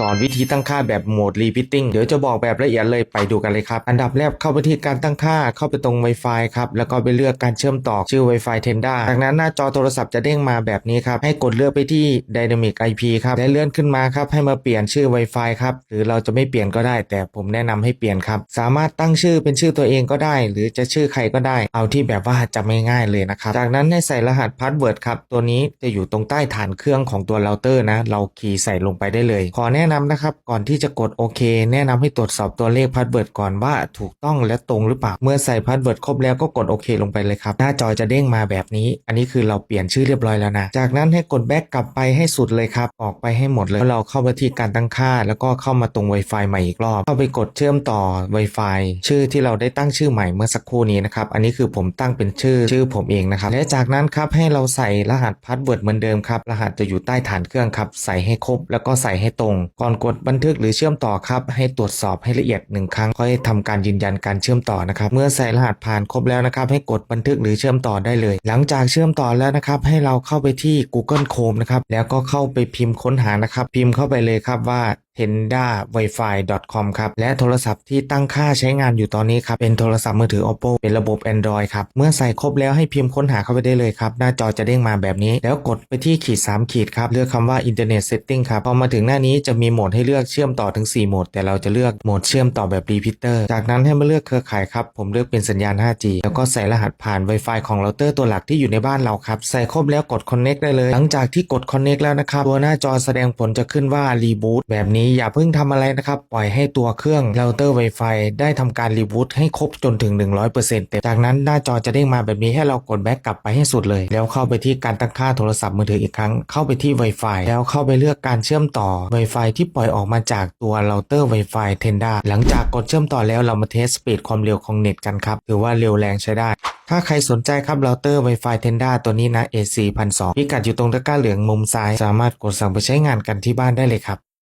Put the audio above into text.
สอนวิธีตั้งค่าแบบโหมด repeating เดี๋ยวจะบอกแบบละเอียดเลยไปดูกันเลยครับ อันดับแรกเข้าไปที่การตั้งค่าเข้าไปตรง Wi-Fi ครับ แล้วก็ไปเลือกการเชื่อมต่อชื่อ Wi-Fi Tenda จากนั้นหน้าจอโทรศัพท์จะเด้งมาแบบนี้ครับ ให้กดเลือกไปที่ Dynamic IP ครับและเลื่อนขึ้นมาครับ ให้มาเปลี่ยนชื่อ Wi-Fi ครับ หรือเราจะไม่เปลี่ยนก็ได้ แต่ผมแนะนำให้เปลี่ยนครับ สามารถตั้งชื่อเป็นชื่อตัวเองก็ได้ หรือจะชื่อใครก็ได้ เอาที่แบบว่าจำง่ายๆเลยนะครับ จากนั้นให้ใส่รหัสพาสเวิร์ดครับ ตัวนี้จะอยู่ตรงใต้ฐานเครื่องของตัวเราเตอร์นะ เราคีย์ใส่ลงไปได้เลย ขอแนะนำนะครับ ก่อนที่จะกดโอเค แนะนำให้ตรวจสอบตัวเลขพาสเวิร์ดก่อนว่าถูกต้องและตรงหรือเปล่า เมื่อใส่พาสเวิร์ดครบแล้วก็กดโอเคลงไปเลยครับ หน้าจอจะเด้งมาแบบนี้ อันนี้คือเราเปลี่ยนชื่อเรียบร้อยแล้วนะ จากนั้นให้กดแบ็กกลับไปให้สุดเลยครับ ออกไปให้หมดเลยแล้วเราเข้าไปที่การตั้งค่า แล้วก็เข้ามาตรง Wi-Fi ใหม่อีกรอบ เข้าไปกดเชื่อมต่อ Wi-Fi ชื่อที่เราได้ตั้งชื่อใหม่เมื่อสักครู่นี้นะครับ อันนี้คือผมตั้งเป็นชื่อชื่อผมเองนะครับ และจากนั้นครับให้เราใส่รหัสพาสเวิร์ดเหมือนเดิมครับ รหัสจะอยู่ใต้ฐานเครื่องครับ ใส่ให้ครบแล้วก็ใส่ให้ตรงก่อนกดบันทึกหรือเชื่อมต่อครับ ให้ตรวจสอบให้ละเอียดหนึ่งครั้งค่อยทำการยืนยันการเชื่อมต่อนะครับ เมื่อใส่รหัสผ่านครบแล้วนะครับ ให้กดบันทึกหรือเชื่อมต่อได้เลย หลังจากเชื่อมต่อแล้วนะครับ ให้เราเข้าไปที่ Google Chrome นะครับแล้วก็เข้าไปพิมพ์ค้นหานะครับ พิมพ์เข้าไปเลยครับว่า tendawifi.com ครับและโทรศัพท์ที่ตั้งค่าใช้งานอยู่ตอนนี้ครับเป็นโทรศัพท์มือถือ oppo เป็นระบบ android ครับเมื่อใส่ครบแล้วให้พิมพ์ค้นหาเข้าไปได้เลยครับหน้าจอจะเด้งมาแบบนี้ แล้วกดไปที่ขีด 3 ขีดครับเลือกคำว่า internet setting ครับพอมาถึงหน้านี้จะมีโหมดให้เลือกเชื่อมต่อถึง 4 โหมด แต่เราจะเลือกโหมดเชื่อมต่อแบบ repeater จากนั้นให้มาเลือกเครือข่ายครับผมเลือกเป็นสัญญาณ 5G แล้วก็ใส่รหัสผ่าน Wi-Fi ของเราเตอร์ตัวหลักที่อยู่ในบ้านเราครับใส่ครบแล้วกด connect ได้เลย หลังจากที่กด connect แล้วนะครับตัวหน้าจอแสดงผลจะขึ้นว่า reboot แบบนี้อย่าเพิ่งทำอะไรนะครับ ปล่อยให้ตัวเครื่องเราเตอร์ Wi-Fi ได้ทำการ reboot ให้ครบจนถึง 100%แต่จากนั้นหน้าจอจะเด้งมาแบบนี้ให้เรากดแบ็กกลับไปให้สุดเลย แล้วเข้าไปที่การตั้งค่าโทรศัพท์มือถืออีกครั้ง เข้าไปที่ Wi-Fi แล้วเข้าไปเลือกการเชื่อมต่อ Wi-Fi ที่ปล่อยออกมาจากตัวเราเตอร์ Wi-Fi Tenda หลังจากกดเชื่อมต่อแล้วเรามาเทสสปีดความเร็วของเน็ตกันครับถือว่าเร็วแรงใช้ได้ถ้าใครสนใจครับเราเตอร์ Wi-Fi Tenda ตัวนี้นะ AC 1 2 0 0พิกัดอยู่ตรงตะกร้าเหลืองมุมซ้าย สามารถกดสั่งไปใช้งานกันที่บ้านได้เลยครับ